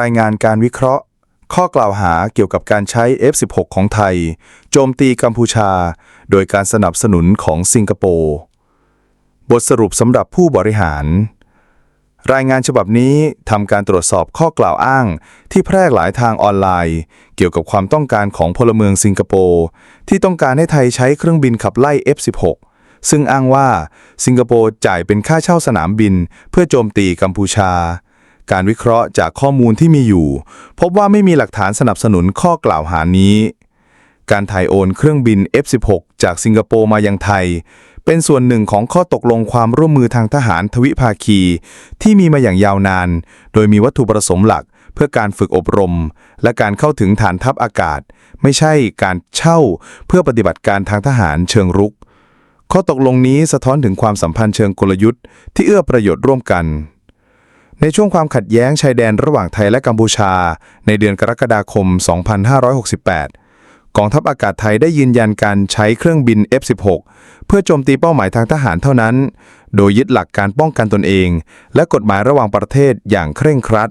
รายงานการวิเคราะห์ ข้อกล่าวหาเกี่ยวกับการใช้ F16 ของไทย โจมตีกัมพูชา โดยการสนับสนุนของสิงคโปร์ บทสรุปสำหรับผู้บริหาร รายงานฉบับนี้ทำการตรวจสอบข้อกล่าวอ้าง ที่แพร่หลายทางออนไลน์ เกี่ยวกับความต้องการของพลเมืองสิงคโปร์ที่ต้องการให้ไทยใช้เครื่องบินขับไล่ F16 ซึ่งอ้างว่าสิงคโปร์จ่ายเป็นค่าเช่าสนามบินเพื่อโจมตีกัมพูชา การวิเคราะห์จากข้อมูลที่มีอยู่ พบว่าไม่มีหลักฐานสนับสนุนข้อกล่าวหานี้ การถ่ายโอนเครื่องบิน F16 จากสิงคโปร์มายังไทย เป็นส่วนหนึ่งของข้อตกลงความร่วมมือทางทหารทวิภาคี ที่มีมาอย่างยาวนาน โดยมีวัตถุประสงค์หลักเพื่อการฝึกอบรม และการเข้าถึงฐานทัพอากาศ ไม่ใช่การเช่าเพื่อปฏิบัติการทางทหารเชิงรุก ข้อตกลงนี้สะท้อนถึงความสัมพันธ์เชิงกลยุทธ์ที่เอื้อประโยชน์ร่วมกัน ในช่วงความขัดแย้งชายแดนระหว่างไทยและกัมพูชา ในเดือนกรกฎาคม 2568 กองทัพอากาศไทยได้ยืนยันการใช้เครื่องบิน F16 เพื่อโจมตีเป้าหมายทางทหารเท่านั้น โดยยึดหลักการป้องกันตนเอง และกฎหมายระหว่างประเทศอย่างเคร่งครัด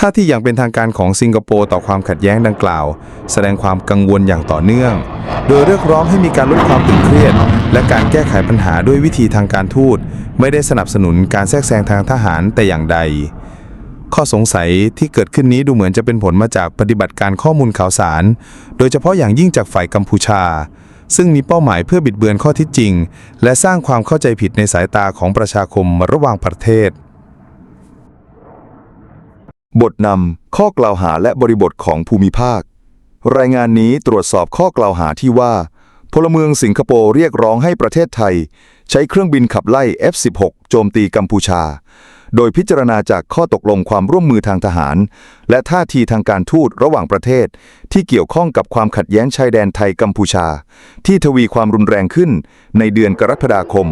ท่าที่อย่างเป็นทางการของสิงคโปร์ต่อความขัดแย้งดังกล่าว แสดงความกังวลอย่างต่อเนื่อง โดยเรียกร้องให้มีการลดความตึงเครียด และการแก้ไขปัญหาด้วยวิธีทางการทูต ไม่ได้สนับสนุนการแทรกแซงทางทหารแต่อย่างใด ข้อสงสัยที่เกิดขึ้นนี้ดูเหมือนจะเป็นผลมาจากปฏิบัติการข้อมูลข่าวสาร โดยเฉพาะอย่างยิ่งจากฝ่ายกัมพูชา ซึ่งมีเป้าหมายเพื่อบิดเบือนข้อที่จริง และสร้างความเข้าใจผิดในสายตาของประชาคมระหว่างประเทศ บทนำข้อกล่าวหาและบริบทของภูมิภาค รายงานนี้ตรวจสอบข้อกล่าวหาที่ว่า พลเมืองสิงคโปร์เรียกร้องให้ประเทศไทย ใช้เครื่องบินขับไล่ F16 โจมตีกัมพูชา โดยพิจารณาจากข้อตกลงความร่วมมือทางทหาร และท่าทีทางการทูตระหว่างประเทศ ที่เกี่ยวข้องกับความขัดแย้งชายแดนไทยกัมพูชา ที่ทวีความรุนแรงขึ้นในเดือนกรกฎาคม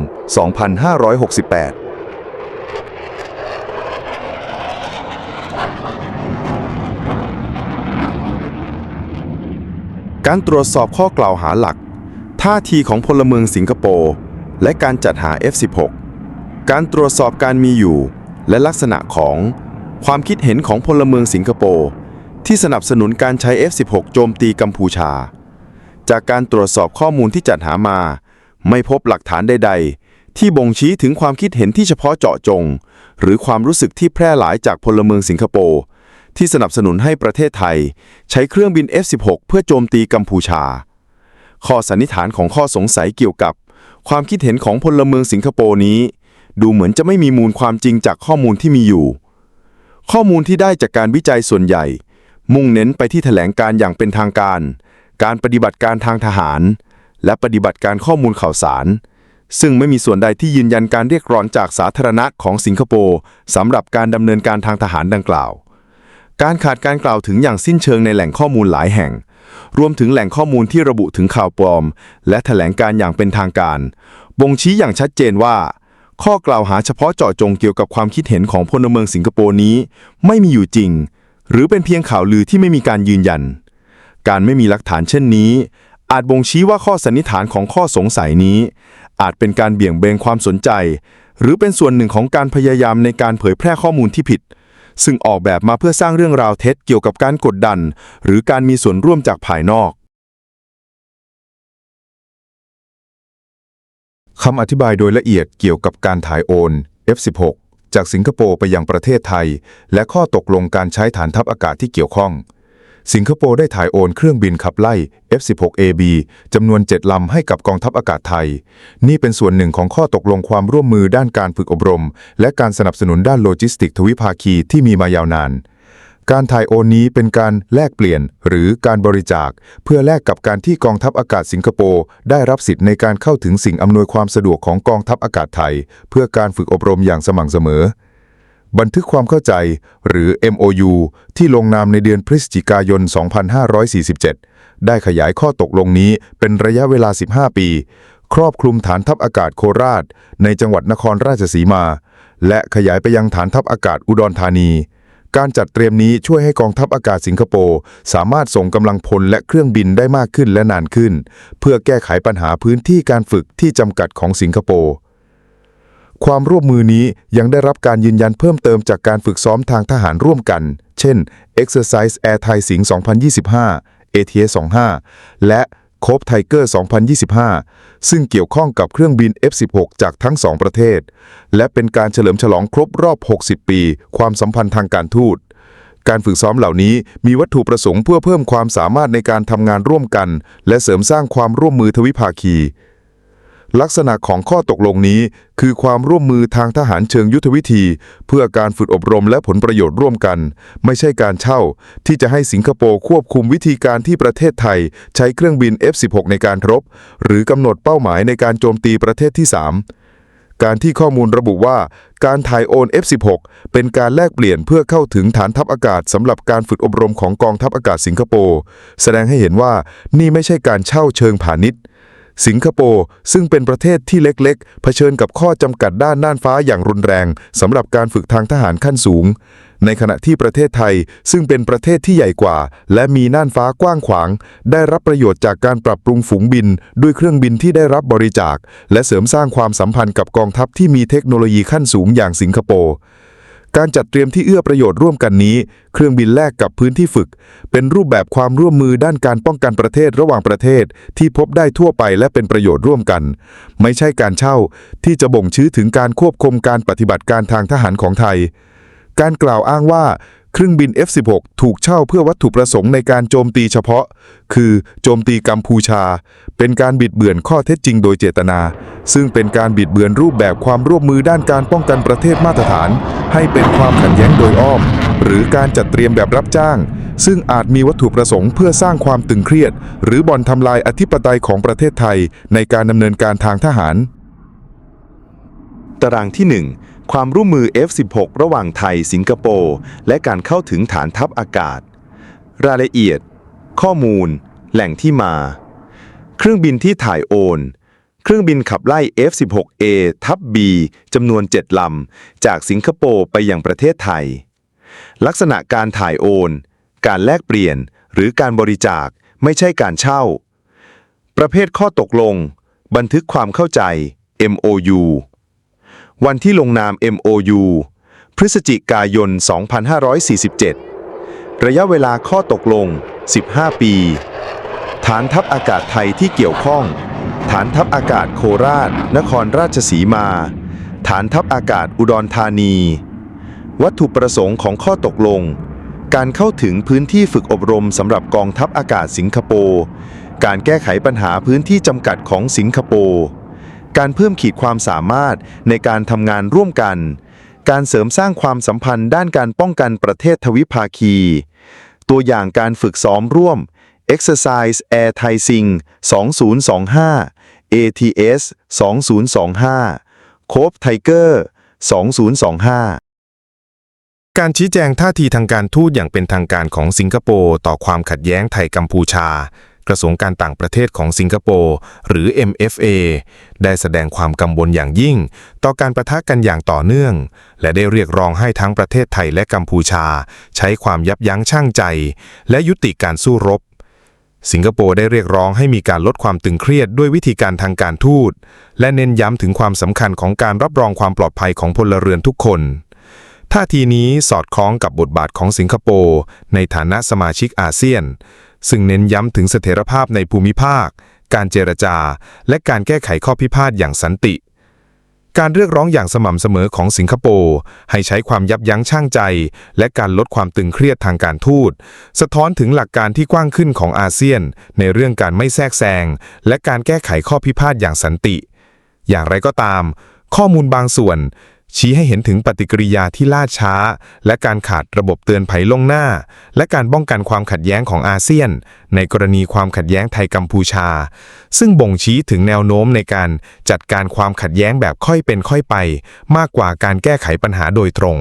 2568 การตรวจสอบข้อกล่าวหาหลัก ท่าทีของพลเมืองสิงคโปร์และการจัดหา F16 การตรวจสอบการมีอยู่ และลักษณะของความคิดเห็นของพลเมืองสิงคโปร์ที่สนับสนุนการใช้ F16 โจมตีกัมพูชา จากการตรวจสอบข้อมูลที่จัดหามา ไม่พบหลักฐานใด ๆ ที่บ่งชี้ถึงความคิดเห็นที่เฉพาะเจาะจง หรือความรู้สึกที่แพร่หลายจากพลเมืองสิงคโปร์ ที่สนับสนุนให้ประเทศไทย ใช้เครื่องบิน F16 เพื่อโจมตีกัมพูชา ข้อสันนิษฐานของข้อสงสัยเกี่ยวกับ ความคิดเห็นของพลเมืองสิงคโปร์นี้ ดูเหมือนจะไม่มีมูลความจริงจากข้อมูลที่มีอยู่ ข้อมูลที่ได้จากการวิจัยส่วนใหญ่ มุ่งเน้นไปที่แถลงการอย่างเป็นทางการ การปฏิบัติการทางทหาร และปฏิบัติการข้อมูลข่าวสารซึ่งไม่มีส่วนใดที่ยืนยันการเรียกร้องจากสาธารณะของสิงคโปร์สำหรับการดำเนินการทางทหารดังกล่าว การขาดการกล่าวถึงอย่างสิ้นเชิงในแหล่งข้อมูลหลายแห่ง รวมถึงแหล่งข้อมูลที่ระบุถึงข่าวปลอม และแถลงการอย่างเป็นทางการ บ่งชี้อย่างชัดเจนว่า ข้อกล่าวหาเฉพาะเจาะจงเกี่ยวกับความคิดเห็นของพลเมืองสิงคโปร์นี้ ไม่มีอยู่จริง หรือเป็นเพียงข่าวลือที่ไม่มีการยืนยัน การไม่มีหลักฐานเช่นนี้ อาจบ่งชี้ว่าข้อสันนิษฐานของข้อสงสัยนี้ อาจเป็นการเบี่ยงเบนความสนใจ หรือเป็นส่วนหนึ่งของการพยายามในการเผยแพร่ข้อมูลที่ผิด ซึ่งออกแบบมาเพื่อสร้างเรื่องราวเท็จเกี่ยวกับการกดดัน หรือการมีส่วนร่วมจากภายนอกคำอธิบายโดยละเอียดเกี่ยวกับการถ่ายโอน F16 จากสิงคโปร์ไปยังประเทศไทย และข้อตกลงการใช้ฐานทัพอากาศที่เกี่ยวข้อง สิงคโปร์ได้ถ่ายโอนเครื่องบินขับไล่ F16AB จำนวน 7 ลำให้กับกองทัพอากาศไทย นี่เป็นส่วนหนึ่งของข้อตกลงความร่วมมือด้านการฝึกอบรม และการสนับสนุนด้านโลจิสติกทวิภาคีที่มีมายาวนาน การถ่ายโอนนี้เป็นการแลกเปลี่ยนหรือการบริจาค เพื่อแลกกับการที่กองทัพอากาศสิงคโปร์ได้รับสิทธิ์ในการเข้าถึงสิ่งอำนวยความสะดวกของกองทัพอากาศไทย เพื่อการฝึกอบรมอย่างสม่ำเสมอ บันทึกความเข้าใจหรือ MOU ที่ลงนามในเดือนพฤศจิกายน 2547 ได้ขยายข้อตกลงนี้เป็นระยะเวลา 15 ปี ครอบคลุมฐานทัพอากาศโคราช ในจังหวัดนครราชสีมา และขยายไปยังฐานทัพอากาศอุดรธานี การจัดเตรียมนี้ช่วยให้กองทัพอากาศสิงคโปร์สามารถส่งกำลังพลและเครื่องบินได้มากขึ้นและนานขึ้น เพื่อแก้ไขปัญหาพื้นที่การฝึกที่จำกัดของสิงคโปร์ ความร่วมมือนี้ยังได้รับการยืนยันเพิ่มเติมจากการฝึกซ้อมทางทหารร่วมกัน เช่น Exercise Air Thai Sing 2025 ATS 25 และ Cope Tiger 2025 ซึ่งเกี่ยวข้องกับเครื่องบิน F-16 จากทั้งสองประเทศ และเป็นการเฉลิมฉลองครบรอบ 60 ปี ความสัมพันธ์ทางการทูต การฝึกซ้อมเหล่านี้มีวัตถุประสงค์เพื่อเพิ่มความสามารถในการทำงานร่วมกัน และเสริมสร้างความร่วมมือทวิภาคี ลักษณะของข้อตกลงนี้ คือความร่วมมือทางทหารเชิงยุทธวิธี เพื่อการฝึกอบรมและผลประโยชน์ร่วมกัน ไม่ใช่การเช่า ที่จะให้สิงคโปร์ควบคุมวิธีการที่ประเทศไทย ใช้เครื่องบิน F-16 ในการรบ หรือกำหนดเป้าหมายในการโจมตีประเทศที่ 3การที่ข้อมูลระบุว่าการถ่ายโอน F-16 เป็นการแลกเปลี่ยนเพื่อเข้าถึงฐานทัพอากาศสำหรับการฝึกอบรมของกองทัพอากาศสิงคโปร์ แสดงให้เห็นว่านี่ไม่ใช่การเช่าเชิงพาณิชย์ สิงคโปร์ซึ่งเป็นประเทศที่เล็กๆ เผชิญกับข้อจำกัดด้านน่านฟ้าอย่างรุนแรงสำหรับการฝึกทางทหารขั้นสูง ในขณะที่ประเทศไทยซึ่งเป็นประเทศที่ใหญ่กว่า และมีน่านฟ้ากว้างขวาง ได้รับประโยชน์จากการปรับปรุงฝูงบิน ด้วยเครื่องบินที่ได้รับบริจาค และเสริมสร้างความสัมพันธ์กับกองทัพที่มีเทคโนโลยีขั้นสูงอย่างสิงคโปร์ การจัดเตรียมที่เอื้อประโยชน์ร่วมกันนี้ เครื่องบินแลกกับพื้นที่ฝึก เป็นรูปแบบความร่วมมือด้านการป้องกันประเทศระหว่างประเทศ ที่พบได้ทั่วไปและเป็นประโยชน์ร่วมกัน ไม่ใช่การเช่าที่จะบ่งชี้ถึงการควบคุมการปฏิบัติการทางทหารของไทย การกล่าวอ้างว่า เครื่องบิน F-16 ถูกเช่าเพื่อวัตถุประสงค์ในการโจมตีเฉพาะ คือโจมตีกัมพูชา เป็นการบิดเบือนข้อเท็จจริงโดยเจตนา ซึ่งเป็นการบิดเบือนรูปแบบความร่วมมือด้านการป้องกันประเทศมาตรฐาน ให้เป็นความขัดแย้งโดยอ้อม หรือการจัดเตรียมแบบรับจ้าง ซึ่งอาจมีวัตถุประสงค์เพื่อสร้างความตึงเครียด หรือบ่อนทำลายอธิปไตยของประเทศไทย ในการดำเนินการทางทหาร ตารางที่ 1 ความร่วมมือ F16 ระหว่างไทย สิงคโปร์ และการเข้าถึงฐานทัพอากาศ รายละเอียด ข้อมูล แหล่งที่มา เครื่องบินที่ถ่ายโอน เครื่องบินขับไล่ F16A ทับ B จำนวน 7 ลำ จากสิงคโปร์ไปยังประเทศไทย ลักษณะการถ่ายโอน การแลกเปลี่ยน หรือการบริจาค ไม่ใช่การเช่า ประเภทข้อตกลง บันทึกความเข้าใจ MOU วันที่ลงนาม MOU พฤศจิกายน 2547 ระยะเวลาข้อตกลง 15 ปี ฐานทัพอากาศไทยที่เกี่ยวข้อง ฐานทัพอากาศโคราช นครราชสีมา ฐานทัพอากาศอุดรธานี วัตถุประสงค์ของข้อตกลง การเข้าถึงพื้นที่ฝึกอบรมสำหรับกองทัพอากาศสิงคโปร์ การแก้ไขปัญหาพื้นที่จำกัดของสิงคโปร์ การเพิ่มขีดความสามารถในการทำงานร่วมกัน การเสริมสร้างความสัมพันธ์ด้านการป้องกันประเทศทวิภาคี ตัวอย่างการฝึกซ้อมร่วม Exercise Air Thai Sing 2025 ATS 2025 Cope Tiger 2025การชี้แจงท่าทีทางการทูตอย่างเป็นทางการของสิงคโปร์ต่อความขัดแย้งไทยกัมพูชา กระทรวงการต่างประเทศของสิงคโปร์หรือ MFA ได้แสดงความกังวลอย่างยิ่ง ต่อการประทะกันอย่างต่อเนื่อง และได้เรียกร้องให้ทั้งประเทศไทยและกัมพูชา ใช้ความยับยั้งชั่งใจ และยุติการสู้รบ สิงคโปร์ได้เรียกร้องให้มีการลดความตึงเครียดด้วยวิธีการทางการทูต และเน้นย้ำถึงความสำคัญของการรับรองความปลอดภัยของพลเรือนทุกคนท่าทีนี้สอดคล้องกับบทบาทของสิงคโปร์ในฐานะสมาชิกอาเซียน ซึ่งเน้นย้ำถึงเสถียรภาพในภูมิภาค การเจรจา และการแก้ไขข้อพิพาทอย่างสันติ การเรียกร้องอย่างสม่ำเสมอของสิงคโปร์ให้ใช้ความยับยั้งชั่งใจ และการลดความตึงเครียดทางการทูต สะท้อนถึงหลักการที่กว้างขึ้นของอาเซียน ในเรื่องการไม่แทรกแซงและการแก้ไขข้อพิพาทอย่างสันติ อย่างไรก็ตาม ข้อมูลบางส่วน ชี้ให้เห็นถึงปฏิกิริยาที่ล่าช้า และการขาดระบบเตือนภัยล่วงหน้า และการป้องกันความขัดแย้งของอาเซียน ในกรณีความขัดแย้งไทยกัมพูชา ซึ่งบ่งชี้ถึงแนวโน้มในการจัดการความขัดแย้งแบบค่อยเป็นค่อยไป มากกว่าการแก้ไขปัญหาโดยตรง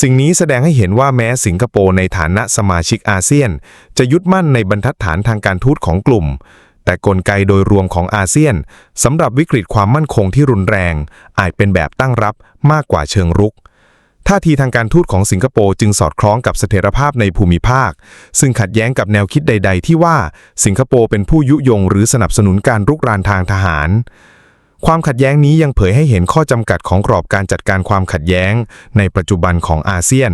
สิ่งนี้แสดงให้เห็นว่าแม้สิงคโปร์ในฐานะสมาชิกอาเซียน จะยึดมั่นในบรรทัดฐานทางการทูตของกลุ่ม แต่กลไกโดยรวมของอาเซียนสำหรับวิกฤตความมั่นคงที่รุนแรง อาจเป็นแบบตั้งรับมากกว่าเชิงรุกท่าทีทางการทูตของสิงคโปร์จึงสอดคล้องกับเสถียรภาพในภูมิภาค ซึ่งขัดแย้งกับแนวคิดใด ๆ ที่ว่าสิงคโปร์เป็นผู้ยุยงหรือสนับสนุนการรุกรานทางทหาร ความขัดแย้งนี้ยังเผยให้เห็นข้อจำกัดของกรอบการจัดการความขัดแย้ง ในปัจจุบันของอาเซียน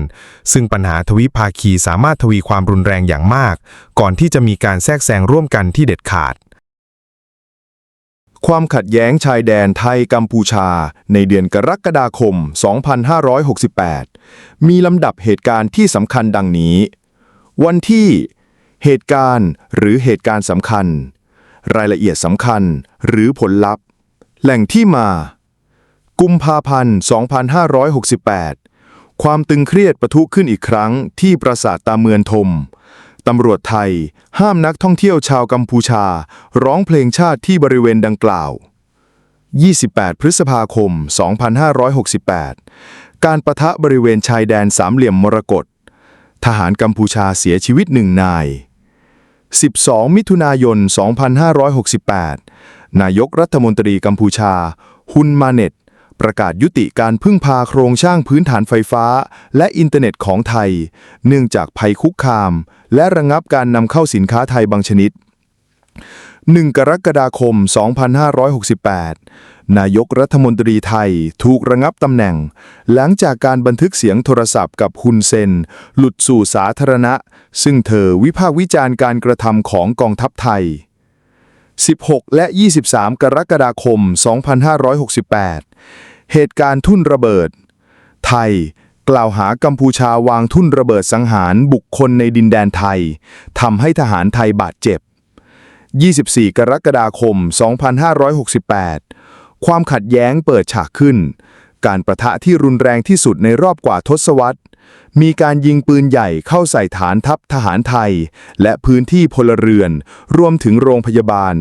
ซึ่งปัญหาทวิภาคีสามารถทวีความรุนแรงอย่างมาก ก่อนที่จะมีการแทรกแซงร่วมกันที่เด็ดขาด ความขัดแย้งชายแดนไทยกัมพูชา ในเดือนกรกฎาคม 2568 มีลำดับเหตุการณ์ที่สำคัญดังนี้ วันที่ เหตุการณ์หรือเหตุการณ์สำคัญ รายละเอียดสำคัญ หรือผลลัพธ์ แหล่งที่มา กุมภาพันธ์ 2568 ความตึงเครียดประทุขึ้นอีกครั้งที่ปราสาทตาเมือนทม ตำรวจไทย ห้ามนักท่องเที่ยวชาวกัมพูชา ร้องเพลงชาติที่บริเวณดังกล่าว 28 พฤษภาคม 2568 การประทะบริเวณชายแดนสามเหลี่ยมมรกต ทหารกัมพูชาเสียชีวิตหนึ่งนาย 12 มิถุนายน 2568 นายกรัฐมนตรีกัมพูชา ฮุนมาเน็ตประกาศยุติการพึ่งพาโครงสร้างพื้นฐานไฟฟ้า และอินเทอร์เน็ตของไทย เนื่องจากภัยคุกคาม และระงับการนำเข้าสินค้าไทยบางชนิด 1 กรกฎาคม 2568 นายกรัฐมนตรีไทยถูกระงับตำแหน่ง หลังจากการบันทึกเสียงโทรศัพท์กับฮุนเซน หลุดสู่สาธารณะ ซึ่งเธอวิพากษ์วิจารณ์การกระทำของกองทัพไทย 16 และ 23 กรกฎาคม 2568 เหตุการณ์ทุ่นระเบิด ไทย กล่าวหากัมพูชาวางทุ่นระเบิดสังหารบุคคลในดินแดนไทยทำให้ทหารไทยบาดเจ็บ 24 กรกฎาคม 2568 ความขัดแย้งเปิดฉากขึ้น การประทะที่รุนแรงที่สุดในรอบกว่าทศวรรษ มีการยิงปืนใหญ่เข้าใส่ฐานทัพทหารไทย และพื้นที่พลเรือน รวมถึงโรงพยาบาล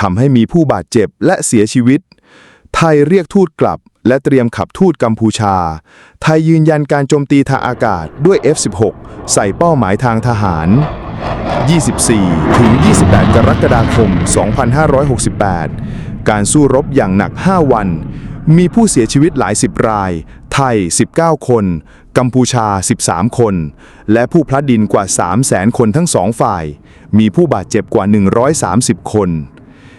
ทำให้มีผู้บาดเจ็บและเสียชีวิต ไทยเรียกทูตกลับ และเตรียมขับทูตกัมพูชา ไทยยืนยันการโจมตีทางอากาศด้วย F-16 ใส่เป้าหมายทางทหาร 24 ถึง 28 กรกฎาคม 2568 การสู้รบอย่างหนัก 5 วัน มีผู้เสียชีวิตหลายสิบราย ไทย 19 คน กัมพูชา 13 คน และผู้พลัดดินกว่า 300,000 คนทั้งสองฝ่าย มีผู้บาดเจ็บกว่า 130 คน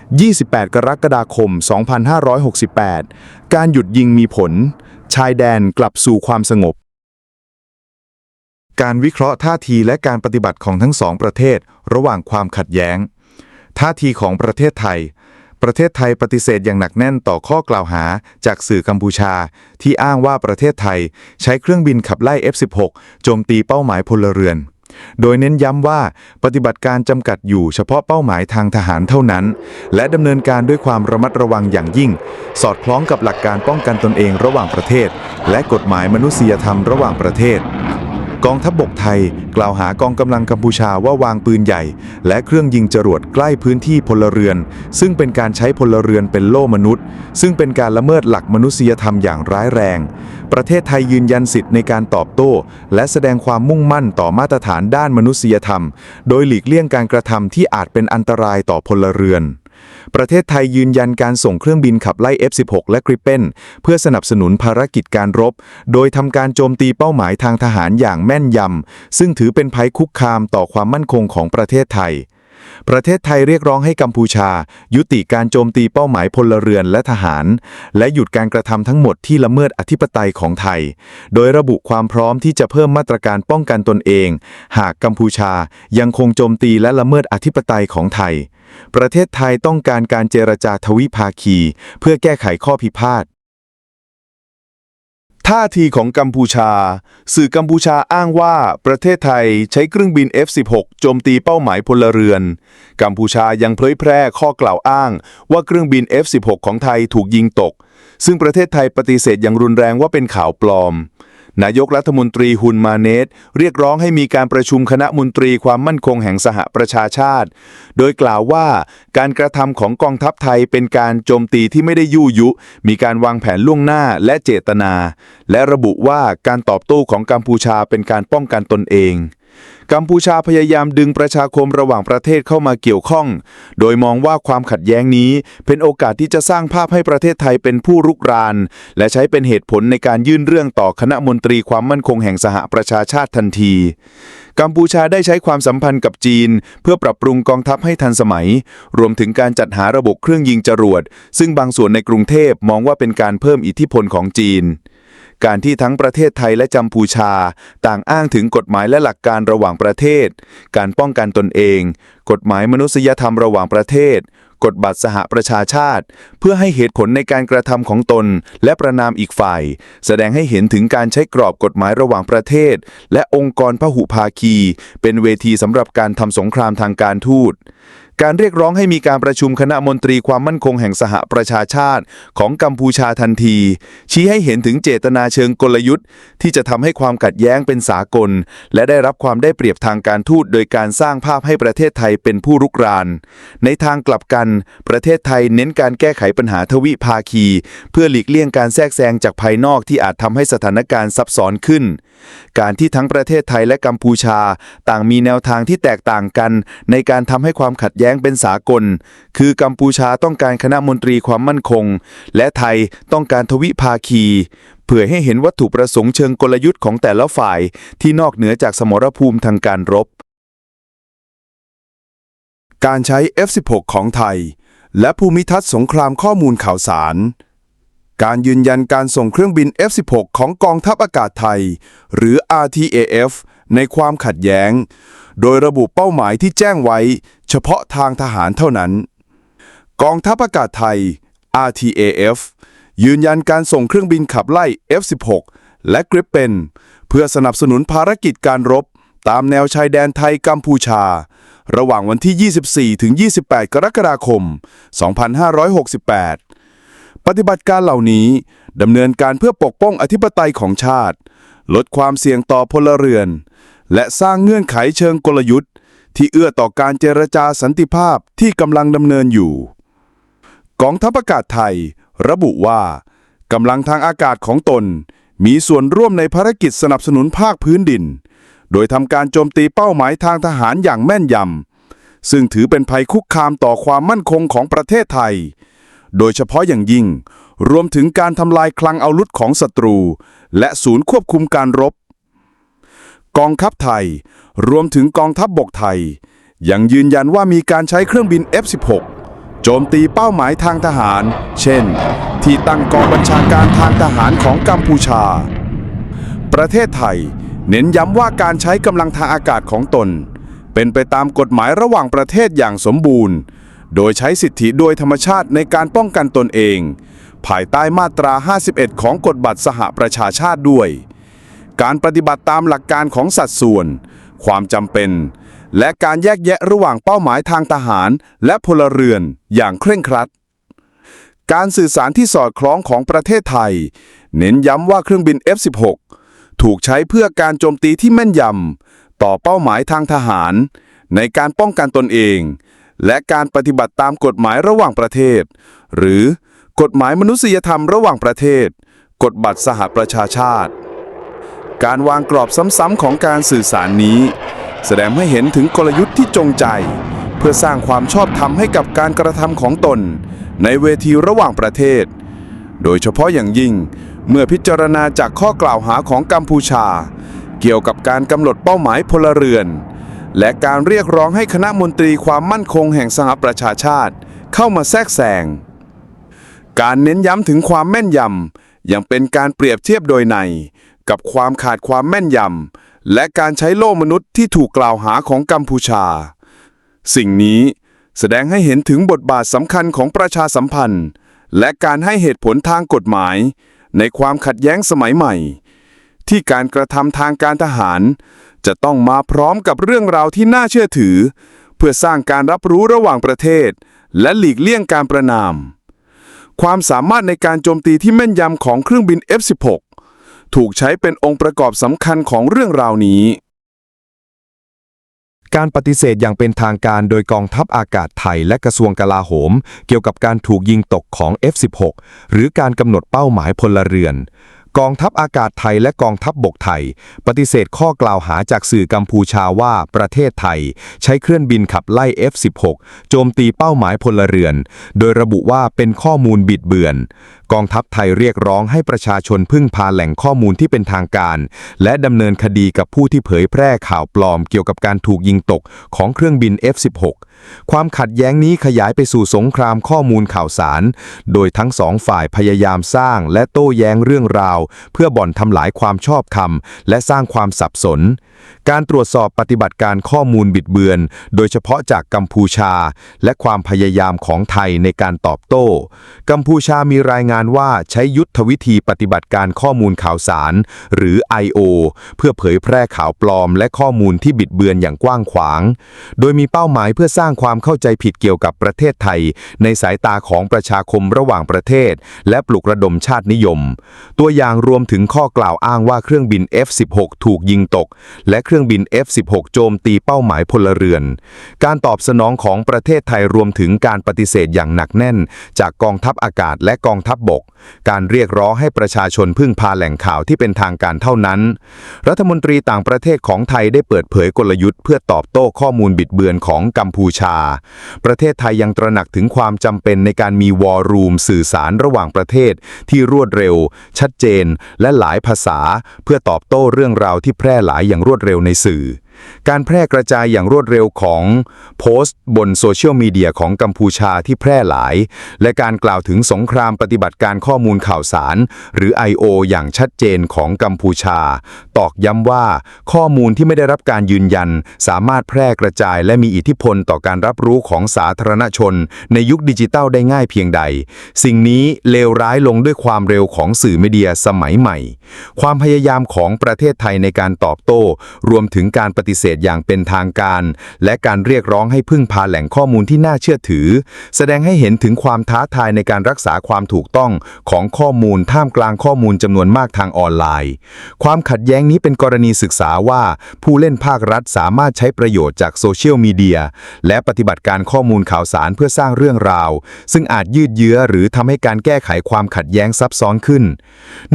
28 กรกฎาคม 2568 การหยุดยิงมีผล ชายแดนกลับสู่ความสงบ การวิเคราะห์ท่าทีและการปฏิบัติของทั้งสองประเทศ ระหว่างความขัดแย้ง ท่าทีของประเทศไทย ประเทศไทยปฏิเสธอย่างหนักแน่นต่อข้อกล่าวหาจากสื่อกัมพูชา ที่อ้างว่าประเทศไทยใช้เครื่องบินขับไล่ F-16 โจมตีเป้าหมายพลเรือน โดยเน้นย้ำว่าปฏิบัติการจำกัดอยู่เฉพาะเป้าหมายทางทหารเท่านั้น และดำเนินการด้วยความระมัดระวังอย่างยิ่ง สอดคล้องกับหลักการป้องกันตนเองระหว่างประเทศ และกฎหมายมนุษยธรรมระหว่างประเทศ กองทัพบบกไทยกล่าวหากองกำลังกัมพูชาว่าวางปืนใหญ่ และเครื่องยิงจรวดใกล้พื้นที่พลเรือน ซึ่งเป็นการใช้พลเรือนเป็นโล่มนุษย์ ซึ่งเป็นการละเมิดหลักมนุษยธรรมอย่างร้ายแรง ประเทศไทยยืนยันสิทธิ์ในการตอบโต้ และแสดงความมุ่งมั่นต่อมาตรฐานด้านมนุษยธรรม โดยหลีกเลี่ยงการกระทำที่อาจเป็นอันตรายต่อพลเรือน ประเทศไทยยืนยันการส่งเครื่องบินขับไล่ F-16 และกริปเปนเพื่อสนับสนุนภารกิจการรบ โดยทำการโจมตีเป้าหมายทางทหารอย่างแม่นยำ ซึ่งถือเป็นภัยคุกคามต่อความมั่นคงของประเทศไทยประเทศไทยเรียกร้องให้กัมพูชา ยุติการโจมตีเป้าหมายพลเรือนและทหาร และหยุดการกระทำทั้งหมดที่ละเมิดอธิปไตยของไทย โดยระบุความพร้อมที่จะเพิ่มมาตรการป้องกันตนเอง หากกัมพูชายังคงโจมตีและละเมิดอธิปไตยของไทย ประเทศไทยต้องการการเจรจาทวิภาคี เพื่อแก้ไขข้อพิพาทท่าทีของกัมพูชา สื่อกัมพูชาอ้างว่าประเทศไทยใช้เครื่องบิน F-16 โจมตีเป้าหมายพลเรือน กัมพูชายังเผยแพร่ข้อกล่าวอ้าง ว่าเครื่องบิน F-16 ของไทยถูกยิงตก ซึ่งประเทศไทยปฏิเสธอย่างรุนแรงว่าเป็นข่าวปลอม นายกรัฐมนตรีฮุนมาเนตเรียกร้องให้มีการประชุมคณะมนตรีความมั่นคงแห่งสหประชาชาติ โดยกล่าวว่าการกระทำของกองทัพไทยเป็นการโจมตีที่ไม่ได้ยู่ยุ มีการวางแผนล่วงหน้าและเจตนา และระบุว่าการตอบโต้ของกัมพูชาเป็นการป้องกันตนเอง กัมพูชาพยายามดึงประชาคมระหว่างประเทศเข้ามาเกี่ยวข้อง โดยมองว่าความขัดแย้งนี้ เป็นโอกาสที่จะสร้างภาพให้ประเทศไทยเป็นผู้รุกราน และใช้เป็นเหตุผลในการยื่นเรื่องต่อคณะมนตรีความมั่นคงแห่งสหประชาชาติทันที กัมพูชาได้ใช้ความสัมพันธ์กับจีน เพื่อปรับปรุงกองทัพให้ทันสมัย รวมถึงการจัดหาระบบเครื่องยิงจรวด ซึ่งบางส่วนในกรุงเทพมองว่าเป็นการเพิ่มอิทธิพลของจีน การที่ทั้งประเทศไทยและกัมพูชา ต่างอ้างถึงกฎหมายและหลักการระหว่างประเทศ การป้องกันตนเอง กฎหมายมนุษยธรรมระหว่างประเทศ กฎบัตรสหประชาชาติ เพื่อให้เหตุผลในการกระทำของตน และประนามอีกฝ่าย แสดงให้เห็นถึงการใช้กรอบกฎหมายระหว่างประเทศ และองค์กรพหุภาคี เป็นเวทีสำหรับการทำสงครามทางการทูต การเรียกร้องให้มีการประชุมคณะมนตรีความมั่นคงแห่งสหประชาชาติ ของกัมพูชาทันที ชี้ให้เห็นถึงเจตนาเชิงกลยุทธ์ ที่จะทำให้ความขัดแย้งเป็นสากล และได้รับความได้เปรียบทางการทูตโดยการสร้างภาพให้ประเทศไทยเป็นผู้รุกราน ในทางกลับกัน ประเทศไทยเน้นการแก้ไขปัญหาทวิภาคี เพื่อหลีกเลี่ยงการแทรกแซงจากภายนอกที่อาจทำให้สถานการณ์ซับซ้อนขึ้น การที่ทั้งประเทศไทยและกัมพูชา ต่างมีแนวทางที่แตกต่างกัน ในการทำให้ความขัดแย้งเป็นสากล คือกัมพูชาต้องการคณะมนตรีความมั่นคง และไทยต้องการทวิภาคี เพื่อให้เห็นวัตถุประสงค์เชิงกลยุทธ์ของแต่ละฝ่ายที่นอกเหนือจากสมรภูมิทางการรบ การใช้ F16 ของไทย และภูมิทัศน์สงครามข้อมูลข่าวสาร การยืนยันการส่งเครื่องบิน F16 ของกองทัพอากาศไทย หรือ RTAF ในความขัดแย้ง โดยระบุเป้าหมายที่แจ้งไว้ เฉพาะทางทหารเท่านั้น กองทัพอากาศไทย RTAF ยืนยันการส่งเครื่องบินขับไล่ F16 และ Gripen เพื่อสนับสนุนภารกิจการรบ ตามแนวชายแดนไทยกัมพูชา ระหว่างวันที่ 24 ถึง 28 กรกฎาคม 2568 ปฏิบัติการเหล่านี้ดำเนินการเพื่อปกป้องอธิปไตยของชาติ ลดความเสี่ยงต่อพลเรือน และสร้างเงื่อนไขเชิงกลยุทธ์ ที่เอื้อต่อการเจรจาสันติภาพที่กำลังดำเนินอยู่ กองทัพอากาศไทย ระบุว่ากำลังทางอากาศของตน มีส่วนร่วมในภารกิจสนับสนุนภาคพื้นดิน โดยทำการโจมตีเป้าหมายทางทหารอย่างแม่นยำซึ่งถือเป็นภัยคุกคามต่อความมั่นคงของประเทศไทย โดยเฉพาะอย่างยิ่ง รวมถึงการทำลายคลังอาวุธของศัตรู และศูนย์ควบคุมการรบ กองทัพไทย รวมถึงกองทัพบบกไทย ยังยืนยันว่ามีการใช้เครื่องบิน F16 โจมตีเป้าหมายทางทหาร เช่น ที่ตั้งกองบัญชาการทางทหารของกัมพูชา ประเทศไทย เน้นย้ำว่าการใช้กำลังทางอากาศของตน เป็นไปตามกฎหมายระหว่างประเทศอย่างสมบูรณ์ โดยใช้สิทธิโดยธรรมชาติในการป้องกันตนเอง ภายใต้มาตรา 51 ของกฎบัตรสหประชาชาติด้วย การปฏิบัติตามหลักการของสัดส่วน ความจำเป็น และการแยกแยะระหว่างเป้าหมายทางทหาร และพลเรือนอย่างเคร่งครัด การสื่อสารที่สอดคล้องของประเทศไทย เน้นย้ำว่าเครื่องบิน F16 ถูกใช้เพื่อการโจมตีที่แม่นยำต่อเป้าหมายทางทหาร ในการป้องกันตนเอง และการปฏิบัติตามกฎหมายระหว่างประเทศ หรือกฎหมายมนุษยธรรมระหว่างประเทศ กฎบัตรสหประชาชาติ การวางกรอบซ้ำๆของการสื่อสารนี้ แสดงให้เห็นถึงกลยุทธ์ที่จงใจ เพื่อสร้างความชอบธรรมให้กับการกระทำของตน ในเวทีระหว่างประเทศ โดยเฉพาะอย่างยิ่งเมื่อพิจารณาจากข้อกล่าวหาของกัมพูชา เกี่ยวกับการกำหนดเป้าหมายพลเรือน และการเรียกร้องให้คณะมนตรีความมั่นคงแห่งสหประชาชาติ เข้ามาแทรกแซงการเน้นย้ำถึงความแม่นยำยังเป็นการเปรียบเทียบโดยใน กับความขาดความแม่นยำและการใช้โล่มนุษย์ที่ถูกกล่าวหาของกัมพูชา สิ่งนี้แสดงให้เห็นถึงบทบาทสำคัญของประชาสัมพันธ์ และการให้เหตุผลทางกฎหมาย ในความขัดแย้งสมัยใหม่ ที่การกระทำทางการทหาร จะต้องมาพร้อมกับเรื่องราวที่น่าเชื่อถือ เพื่อสร้างการรับรู้ระหว่างประเทศ และหลีกเลี่ยงการประนาม ความสามารถในการโจมตีที่แม่นยำของเครื่องบิน F16 ถูกใช้เป็นองค์ประกอบสำคัญของเรื่องราวนี้ การปฏิเสธอย่างเป็นทางการโดยกองทัพอากาศไทยและกระทรวงกลาโหม เกี่ยวกับการถูกยิงตกของ F16 หรือการกำหนดเป้าหมายพลเรือน กองทัพอากาศไทยและกองทัพบบกไทย ปฏิเสธข้อกล่าวหาจากสื่อกัมพูชาว่าประเทศไทย ใช้เครื่องบินขับไล่ F-16 โจมตีเป้าหมายพลเรือน โดยระบุว่าเป็นข้อมูลบิดเบือน กองทัพไทยเรียกร้องให้ประชาชนพึ่งพาแหล่งข้อมูลที่เป็นทางการ และดำเนินคดีกับผู้ที่เผยแพร่ข่าวปลอมเกี่ยวกับการถูกยิงตกของเครื่องบิน F-16 ความขัดแย้งนี้ขยายไปสู่สงครามข้อมูลข่าวสาร โดยทั้งสองฝ่ายพยายามสร้างและโต้แย้งเรื่องราวเพื่อบ่อนทำลายความชอบธรรม และสร้างความสับสน การตรวจสอบปฏิบัติการข้อมูลบิดเบือน โดยเฉพาะจากกัมพูชา และความพยายามของไทยในการตอบโต้ กัมพูชามีรายงานว่าใช้ยุทธวิธีปฏิบัติการข้อมูลข่าวสาร หรือ I.O. เพื่อเผยแพร่ข่าวปลอม และข้อมูลที่บิดเบือนอย่างกว้างขวาง โดยมีเป้าหมายเพื่อสร้างความเข้าใจผิดเกี่ยวกับประเทศไทย ในสายตาของประชาคมระหว่างประเทศ และปลุกระดมชาตินิยม ตัวอย่างรวมถึงข้อกล่าวอ้างว่าเครื่องบิน F-16 ถูกยิงตก และเครื่องบิน F-16 โจมตีเป้าหมายพลเรือน การตอบสนองของประเทศไทยรวมถึงการปฏิเสธอย่างหนักแน่น จากกองทัพอากาศและกองทัพบบก การเรียกร้องให้ประชาชนพึ่งพาแหล่งข่าวที่เป็นทางการเท่านั้น รัฐมนตรีต่างประเทศของไทยได้เปิดเผยกลยุทธ์เพื่อตอบโต้ข้อมูลบิดเบือนของกัมพูชา ประเทศไทยยังตระหนักถึงความจำเป็นในการมีวอลลุ่มสื่อสารระหว่างประเทศที่รวดเร็ว ชัดเจนและหลายภาษา เพื่อตอบโต้เรื่องราวที่แพร่หลายอย่างรวดเร็วในสื่อ การแพร่กระจายอย่างรวดเร็วของโพสต์บนโซเชียลมีเดียของกัมพูชาที่แพร่หลาย และการกล่าวถึงสงครามปฏิบัติการข้อมูลข่าวสาร หรือ I.O. อย่างชัดเจนของกัมพูชา ตอกย้ำว่าข้อมูลที่ไม่ได้รับการยืนยัน สามารถแพร่กระจายและมีอิทธิพลต่อการรับรู้ของสาธารณชน ในยุคดิจิตัลได้ง่ายเพียงใด สิ่งนี้เลวร้ายลงด้วยความเร็วของสื่อมีเดียสมัยใหม่ ความพยายามของประเทศไทยในการตอบโต้ รวมถึงการปฏิเสธอย่างเป็นทางการ และการเรียกร้องให้พึ่งพาแหล่งข้อมูลที่น่าเชื่อถือ แสดงให้เห็นถึงความท้าทายในการรักษาความถูกต้องของข้อมูลท่ามกลางข้อมูลจำนวนมากทางออนไลน์ ความขัดแย้งนี้เป็นกรณีศึกษาว่า ผู้เล่นภาครัฐสามารถใช้ประโยชน์จากโซเชียลมีเดียและปฏิบัติการข้อมูลข่าวสารเพื่อสร้างเรื่องราว ซึ่งอาจยืดเยื้อหรือทำให้การแก้ไขความขัดแย้งซับซ้อนขึ้น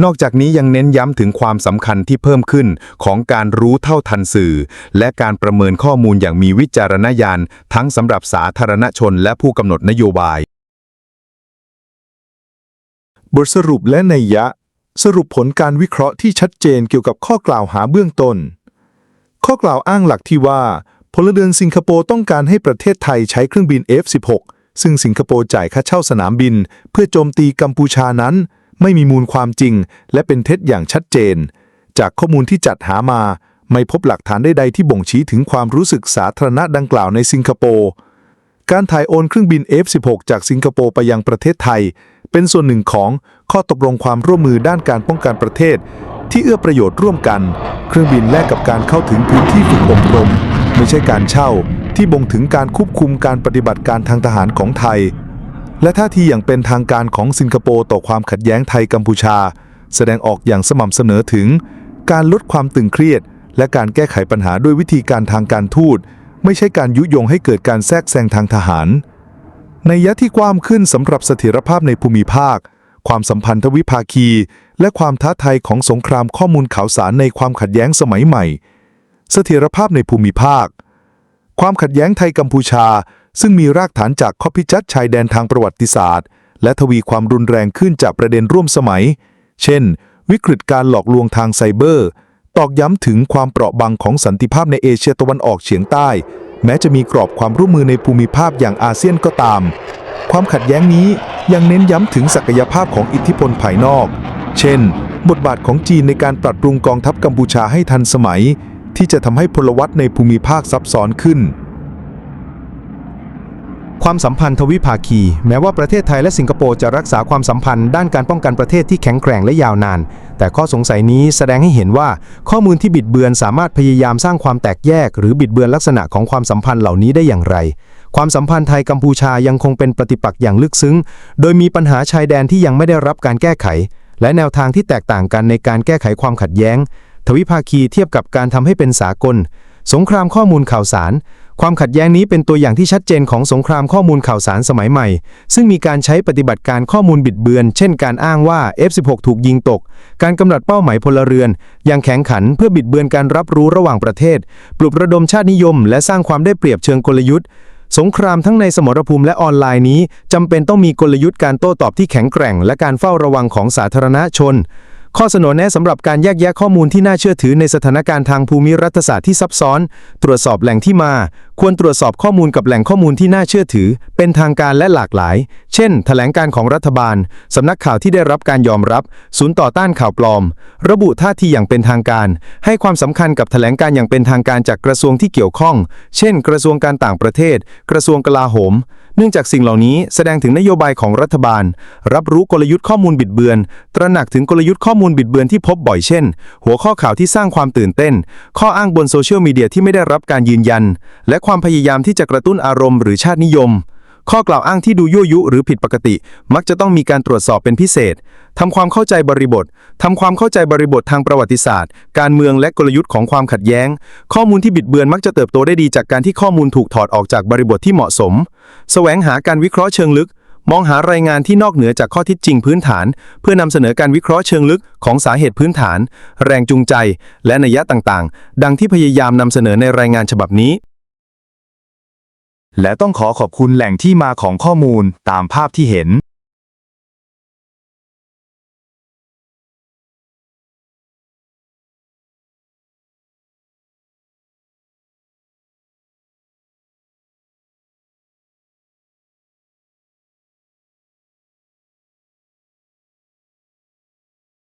นอกจากนี้ยังเน้นย้ำถึงความสำคัญที่เพิ่มขึ้นของการรู้เท่าทันสื่อและการประเมินข้อมูลอย่างมีวิจารณญาณทั้งสำหรับสาธารณชนและผู้กำหนดนโยบาย บทสรุปและนัยยะ สรุปผลการวิเคราะห์ที่ชัดเจนเกี่ยวกับข้อกล่าวหาเบื้องต้น ข้อกล่าวอ้างหลักที่ว่า พลเรือนสิงคโปร์ต้องการให้ประเทศไทยใช้เครื่องบิน F-16 ซึ่งสิงคโปร์จ่ายค่าเช่าสนามบิน เพื่อโจมตีกัมพูชานั้น ไม่มีมูลความจริง และเป็นเท็จอย่างชัดเจน จากข้อมูลที่จัดหามา ไม่พบหลักฐานใดๆที่บ่งชี้ถึงความรู้สึกสาธารณะดังกล่าวในสิงคโปร์ การถ่ายโอนเครื่องบิน F-16 จากสิงคโปร์ไปยังประเทศไทย เป็นส่วนหนึ่งของข้อตกลงความร่วมมือด้านการป้องกันประเทศ ที่เอื้อประโยชน์ร่วมกัน เครื่องบินแลกกับการเข้าถึงพื้นที่ฝึกอบรม ไม่ใช่การเช่า ที่บ่งถึงการควบคุมการปฏิบัติการทางทหารของไทย และท่าทีอย่างเป็นทางการของสิงคโปร์ต่อความขัดแย้งไทยกัมพูชา แสดงออกอย่างสม่ำเสมอถึง การลดความตึงเครียด และการแก้ไขปัญหาด้วยวิธีการทางการทูต ไม่ใช่การยุยงให้เกิดการแทรกแซงทางทหาร ในยะที่กว้างขึ้นสำหรับเสถียรภาพในภูมิภาค ความสัมพันธวิภาคี และความท้าทายของสงครามข้อมูลข่าวสารในความขัดแย้งสมัยใหม่เสถียรภาพในภูมิภาค ความขัดแย้งไทยกัมพูชา ซึ่งมีรากฐานจากข้อพิจัดชายแดนทางประวัติศาสตร์ และทวีความรุนแรงขึ้นจากประเด็นร่วมสมัย เช่น วิกฤตการหลอกลวงทางไซเบอร์ ตอกย้ำถึงความเปราะบางของสันติภาพในเอเชียตะวันออกเฉียงใต้ แม้จะมีกรอบความร่วมมือในภูมิภาคอย่างอาเซียนก็ตาม ความขัดแย้งนี้ยังเน้นย้ำถึงศักยภาพของอิทธิพลภายนอก เช่น บทบาทของจีนในการปรับปรุงกองทัพกัมพูชาให้ทันสมัย ที่จะทำให้พลวัตในภูมิภาคซับซ้อนขึ้น ความสัมพันธ์ทวิภาคี แม้ว่าประเทศไทยและสิงคโปร์จะรักษาความสัมพันธ์ด้านการป้องกันประเทศที่แข็งแกร่งและยาวนาน แต่ข้อสงสัยนี้แสดงให้เห็นว่าข้อมูลที่บิดเบือนสามารถพยายามสร้างความแตกแยก หรือบิดเบือนลักษณะของความสัมพันธ์เหล่านี้ได้อย่างไร ความสัมพันธ์ไทยกัมพูชายังคงเป็นปฏิปักษ์อย่างลึกซึ้ง โดยมีปัญหาชายแดนที่ยังไม่ได้รับการแก้ไข และแนวทางที่แตกต่างกันในการแก้ไขความขัดแย้ง ทวิภาคีเทียบกับการทำให้เป็นสากล สงครามข้อมูลข่าวสาร ความขัดแย้งนี้เป็นตัวอย่างที่ชัดเจนของสงครามข้อมูลข่าวสารสมัยใหม่ ซึ่งมีการใช้ปฏิบัติการข้อมูลบิดเบือน เช่นการอ้างว่า F16 ถูกยิงตก การกำหนดเป้าหมายพลเรือน อย่างแข็งขันเพื่อบิดเบือนการรับรู้ระหว่างประเทศ ปลุกระดมชาตินิยม และสร้างความได้เปรียบเชิงกลยุทธ์ สงครามทั้งในสมรภูมิและออนไลน์นี้จำเป็นต้องมีกลยุทธ์การโต้ตอบที่แข็งแกร่ง และการเฝ้าระวังของสาธารณชน ข้อเสนอแนะสำหรับการแยกแยะข้อมูลที่น่าเชื่อถือในสถานการณ์ทางภูมิรัฐศาสตร์ที่ซับซ้อน ตรวจสอบแหล่งที่มา ควรตรวจสอบข้อมูลกับแหล่งข้อมูลที่น่าเชื่อถือ เป็นทางการและหลากหลาย เช่น แถลงการของรัฐบาล สำนักข่าวที่ได้รับการยอมรับ ศูนย์ต่อต้านข่าวปลอม ระบุท่าทีอย่างเป็นทางการ ให้ความสำคัญกับแถลงการอย่างเป็นทางการจากกระทรวงที่เกี่ยวข้อง เช่น กระทรวงการต่างประเทศ กระทรวงกลาโหม เนื่องจากสิ่งเหล่านี้แสดงถึงนโยบายของรัฐบาล รับรู้กลยุทธ์ข้อมูลบิดเบือน ตระหนักถึงกลยุทธ์ข้อมูลบิดเบือนที่พบบ่อยเช่น หัวข้อข่าวที่สร้างความตื่นเต้น ข้ออ้างบนโซเชียลมีเดียที่ไม่ได้รับการยืนยัน และความพยายามที่จะกระตุ้นอารมณ์หรือชาตินิยม ข้อกล่าวอ้างที่ดูยั่วยุหรือผิดปกติ มักจะต้องมีการตรวจสอบเป็นพิเศษทำความเข้าใจบริบททำความเข้าใจบริบททางประวัติศาสตร์ การเมืองและกลยุทธ์ของความขัดแย้ง ข้อมูลที่บิดเบือนมักจะเติบโตได้ดีจากการที่ข้อมูลถูกถอดออกจากบริบทที่เหมาะสม แสวงหาการวิเคราะห์เชิงลึก มองหารายงานที่นอกเหนือจากข้อท็จจริงพื้นฐาน เพื่อนำเสนอการวิเคราะห์เชิงลึกของสาเหตุพื้นฐาน แรงจูงใจ และนัยยะต่างๆ ดังที่พยายามนำเสนอในรายงานฉบับนี้ และต้องขอขอบคุณแหล่งที่มาของข้อมูลตามภาพที่เห็น